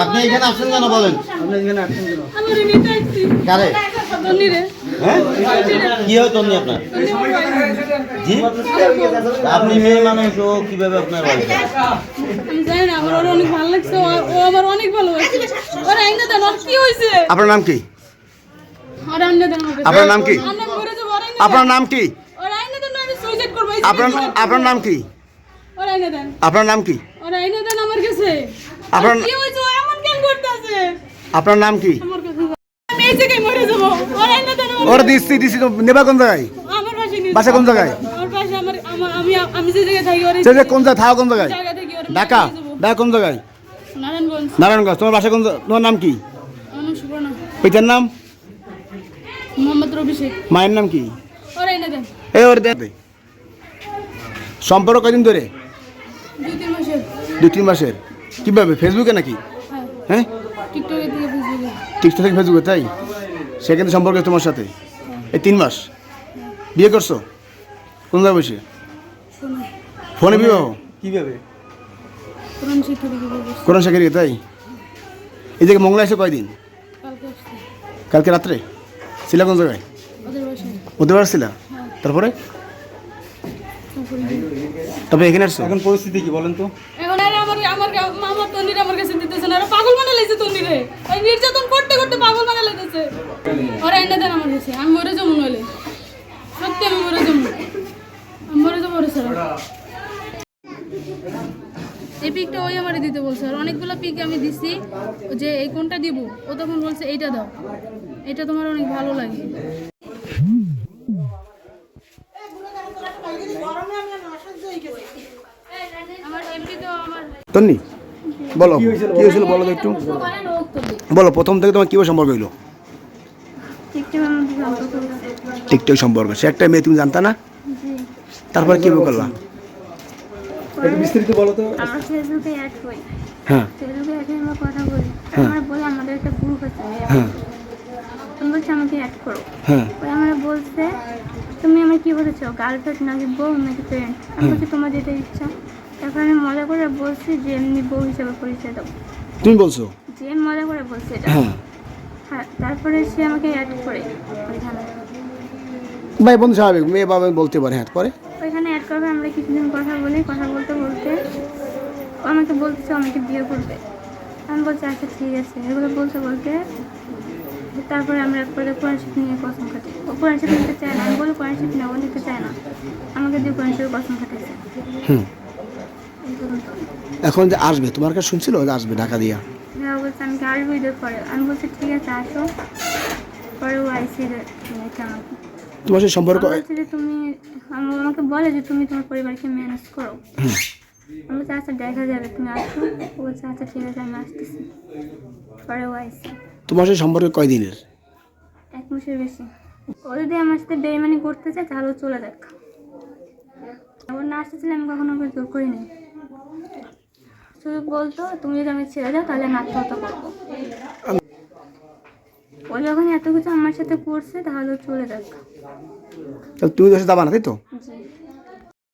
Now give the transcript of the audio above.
আপনি এখানে আসছেন কেন বলেন কারে হ্যাঁ কি হয় তন্নি আপনার আপনি মেয়ে মানুষ ও কীভাবে আপনার বাড়ি আমি জানি না আমার ওর অনেক ভালো লাগছে ও- ও আমার অনেক ভালোবাসে ওর আইনা দেন ওর কি হয়েছে আপনার নাম কি আপনার নাম কি আপনার নাম কি আপনার আপনার নাম আপনার নাম কি? আপনার আপনার নাম কি? ওর দিচ্ছি দিচ্ছি নেবা কোন জায়গায়? বাসা কোন জায়গায়? যে কোন জায়গায় থাকা কোন জায়গায়? ঢাকা? ঢাকা কোন জায়গায়? নারায়ণগঞ্জ। তোমার বাসা কোন তোমার নাম কি? পিতার নাম? মায়ের নাম কি? সম্পর্ক কদিন ধরে? দুই তিন মাসের? কীভাবে? ফেসবুকে নাকি? হ্যাঁ। হ্যাঁ? টিকটকে থেকে ফেসবুকে টিকটক থেকে ফেসবুকে তাই? সেখানে সম্পর্ক তোমার সাথে? এই তিন মাস? বিয়ে করছ? কোন জায়গায় বসে? ফোনে। বিবাহ কীভাবে? কোরআন শেখের তাই? এই জায়গায় মঙ্গলা এসে কয়দিন? কালকে কালকে রাত্রে? ছিলা কোন জায়গায়? ওদের বুধবার ছিলা? তারপরে। তবে এখানে আসছো? এখন পরিস্থিতি কি বলেন তো? এখন আর আমার আমার আমার তন্দিরে আমার কাছে দিতেছে না। আর পাগল বানা লাইছে তন্দিরে এই নির্যাতন করতে করতে পাগল বানা লাইতেছে। ওরা এনে দেন আমার কাছে। আমি মরে যাব নইলে। সত্যি আমি মরে যাব। আমি মরে যাব ওরে ছাড়া। এই পিকটা ওই আমারে দিতে বলছে। আর অনেকগুলো পিক আমি দিছি। যে এই কোনটা দিব? ও তখন বলছে এইটা দাও। এটা তোমার অনেক ভালো লাগে আমার এমনিতেও আমার তন্নি? বলো কি হয়েছিল বলো তো একটু। বলো প্রথম থেকে তোমার কীভাবে সম্পর্ক হইল? টিকটক সম্পর্ক সে একটা মেয়ে তুমি জানতা না? তারপর কি করলা? একটু বিস্তারিত বলো তো। আমরা ফেসবুকে অ্যাড করি হ্যাঁ। ফেসবুকে অ্যাড আমরা কথা বলি। হ্যাঁ। আমরা বলে আমাদের একটা গ্রুপ আছে। হ্যাঁ। তুমি বলছে আমাকে অ্যাড করো। হ্যাঁ। আমরা বলছে তুমি আমার কি বলেছ? গার্লফ্রেন্ড নাকি বউ নাকি ফ্রেন্ড আমি বলছি তোমার যেটা ইচ্ছা। তারপর আমি মজা করে বলছি যে এমনি বউ হিসাবে পরিচয় দাও তুমি বলছো? যে মজা করে বলছি এটা। হ্যাঁ। হ্যাঁ তারপরে সে আমাকে অ্যাড করে ওইখানে। ভাই বন্ধু স্বাভাবিক মেয়ে বাবা বলতে পারে হ্যাঁ পরে। ওইখানে অ্যাড করবে আমরা কিছুদিন কথা বলি কথা বলতে বলতে ও আমাকে বলছে আমাকে বিয়ে করবে। আমি বলছি আচ্ছা ঠিক আছে। এগুলো বলতে বলতে তারপরে আমরা একবারে কোরআনশিপ নিয়ে কসম খাটি ও কোরআনশিপ নিতে চায় না আমি বলি কোরআনশিপ নেব নিতে চায় না। আমাকে দিয়ে কোরআনশিপের কসম খাটাইছে। এখন যে আসবে তোমার কাছে শুনছিল যে আসবে ঢাকা দিয়া? হ্যাঁ তোমার সেই সম্পর্ক তুমি আম- আমাকে বলে যে তুমি তোমার পরিবারকে ম্যানেজ করো। আমি বলছি আচ্ছা দেখা যাবে তুমি আসো। ও বলছে আচ্ছা ঠিক আছে আমি আসতেছি। পরে ও আইসি। তোমার সেই সম্পর্ক কয়দিনের? এক মাসের বেশি। ও যদি আমার সাথে বেইমানি করতে চায় তাহলে চলে যাক। ওর না আসতে ছিল আমি কখনো ওকে জোর করিনি শুধু বলতো তুমি যদি আমি ছেড়ে দাও তাহলে আমি আত্মহত্যা করব। ও যখন এত কিছু আমার সাথে করছে তাহলে চলে যাক তুমি দেশে যাবা না তাই তো? জি।